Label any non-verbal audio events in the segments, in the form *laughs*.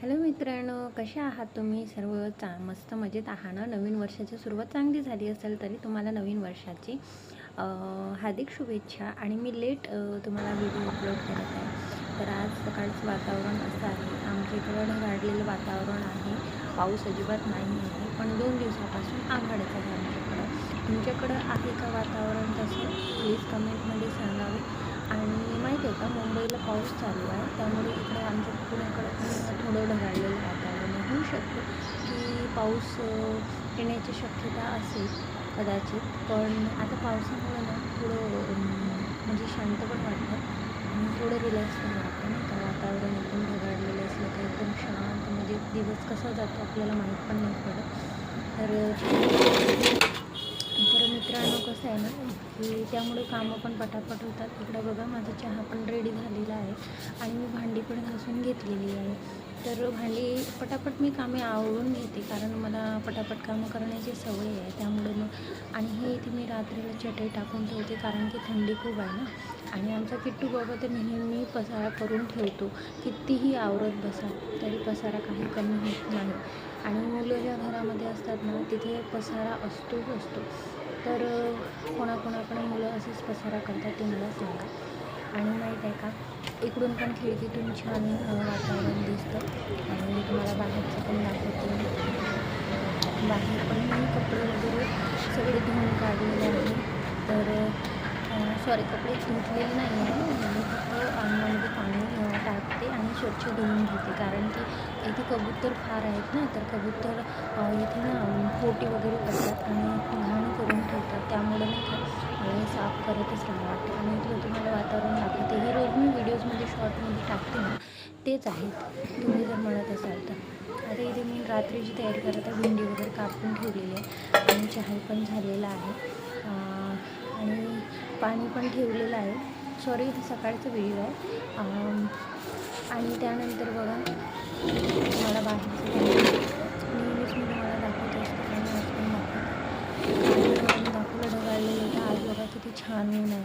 Hello मित्रांनो कशा आहात तुम्ही? सर्व चा मस्त मजेत आहात ना? नवीन वर्षाची सुरुवात चांगली झाली असेल तरी तुम्हाला नवीन वर्षाची हार्दिक शुभेच्छा. आणि मी लेट तुम्हाला व्हिडिओ अपलोड करत आहे. तर आज सकाळचं वातावरण असं आहे. आमच्या इकडं ढगाळलेलं वातावरण आहे. पाऊस अजिबात नाही आहे. पण दोन दिवसापासून आघाडीचं आहे आमच्याकडं. तुमच्याकडं आहे का वातावरण तसं? प्लीज कमेंटमध्ये सांगावे. आणि माहिती आहे का मुंबईला पाऊस चालू आहे. त्यामुळे इकडे आमच्या पुण्याकडे थोडं ढगाळलेलं वातावरण होऊ शकतं की पाऊस येण्याची शक्यता असेल कदाचित पण आता पावसामुळे ना थोडं म्हणजे शांत पण वाटतं आणि थोडं रिलॅक्स पण वाटतं नाही का? वातावरण एकदम ढगाळलेलं असलं का एकदम शांत म्हणजे दिवस कसा जातो आपल्याला माहीत पण नाही पडत. तर मित्रांनो कसं आहे ना की त्यामुळे कामं पण पटापट होतात. इकडं बघा माझा चहा पण रेडी झालेला आहे आणि मी भांडी पण घासून घेतलेली आहे. तर भांडी पटापट मी कामे आवडून घेते कारण मला पटापट कामं करण्याची सवय आहे. त्यामुळे मग आणि हे इथे मी रात्रीला चटई टाकून ठेवते कारण की थंडी खूप आहे ना. आणि आमचा किट्टू बाबा तर नेहमी पसारा करून ठेवतो. कितीही आवरत बसा तरी पसारा काही कमी होत नाही. आणि मुलं ज्या घरामध्ये असतात ना तिथे पसारा असतोच असतो. तर कोणाकोणाकडे मुलं असेच पसारा करतात ते मला सांगा. आणि माहीत आहे का इकडून पण खिडकीतून छान वातावरण दिसतं. आणि मी तुम्हाला बाहेरचं पण दाखवते. बाहेर पण मी कपडे वगैरे सगळे धुवून काढलेले आहे. तर सॉरी कपडे धुतलेले नाही आहे मी फक्त अंगणामध्ये म्हणजे पाणी टाकते आणि स्वच्छ धुवून घेते. कारण की इथे कबूतर फार आहेत ना तर कबूतर इथे ना पोटी वगैरे करतात आणि घाण करून ठेवतात. त्यामुळे नाही साफ करतच राहावं वाटते. आणि इथलं तुम्हाला वातावरण दाखवते हे रोज मी व्हिडिओजमध्ये शॉर्टमध्ये टाकते ना तेच आहेत. तुम्ही जर म्हणत असाल तर. आता इथे मी रात्रीची तयारी करत आहे भेंडी वगैरे कापून ठेवलेली आहे. आणि चहा पण झालेला आहे. आणि पाणी पण ठेवलेलं आहे. सॉरी इथे सकाळचं व्हिडिओ आहे. आणि त्यानंतर बघा मला बाहेरचं नेहमीच मी तुम्हाला दाखवत असते आणि आज पण दाखवते दाखवलं ढगाळलेलं होतं आज बघा किती छान ऊन आहे.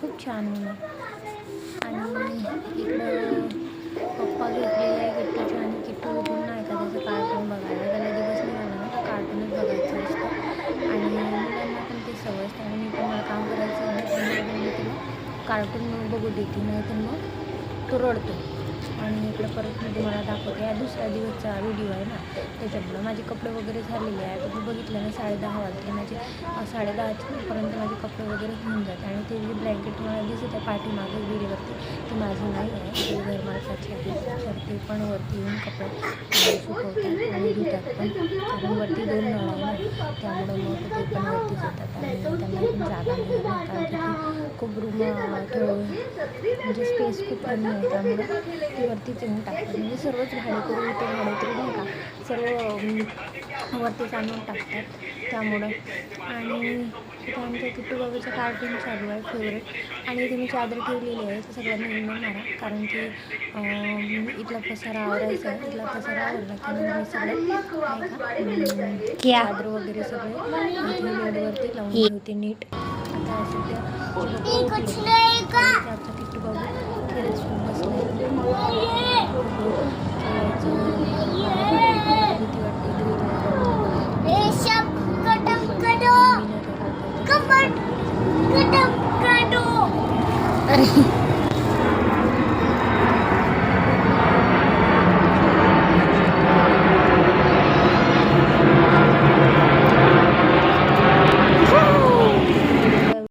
खूप छान ऊन आहे. आणि इकडं कार्टून बघू देते नाही तर मग तो रडतो. आणि इकडं परत मी तुम्हाला दाखवते या दुसऱ्या दिवसचा व्हिडिओ आहे ना त्याच्यामुळं माझे कपडे वगैरे झालेले आहे तुम्ही बघितलं ना साडेदहा वाजले. माझे साडेदहापर्यंत माझे कपडे वगैरे होऊन जाते आणि ते जे ब्लँकेट तुम्हाला दिसत आहे पाठीमागे व्हिडिओवरती ते माझं नाही आहे. ते घरमालकाचे आहे. पण वरती येऊन कपडे सुकवतात आणि धुतात पण. कारण वरती दोन नळ आहे ना मग ते पण वरतीच येतात आणि त्यांना पण जागा नाही कारण की खूप रूम थोडं म्हणजे स्पेस खूप कमी आहे. त्यामुळे ते वरतीच येऊन टाकतात. म्हणजे सर्वच भाडेकरू इथे भाडेकरू नाही का सर्व वरतीच आणून टाकतात. त्यामुळं आणि इथे आमच्या किट्टू बाबाचं कार्टून चालू आहे फेवरेट आणि इथे मी चादर ठेवलेली आहे ते सगळ्यांना घेऊन मारा. कारण की इथला पसारा आवरायचा आहे इथला पसारा आवरला की? मी सगळं चादर वगैरे सगळे इथे बेडवरती लावून ठेवते नीट. आता सध्या आमचा किट्टू बाबू खेळत 哎 *laughs*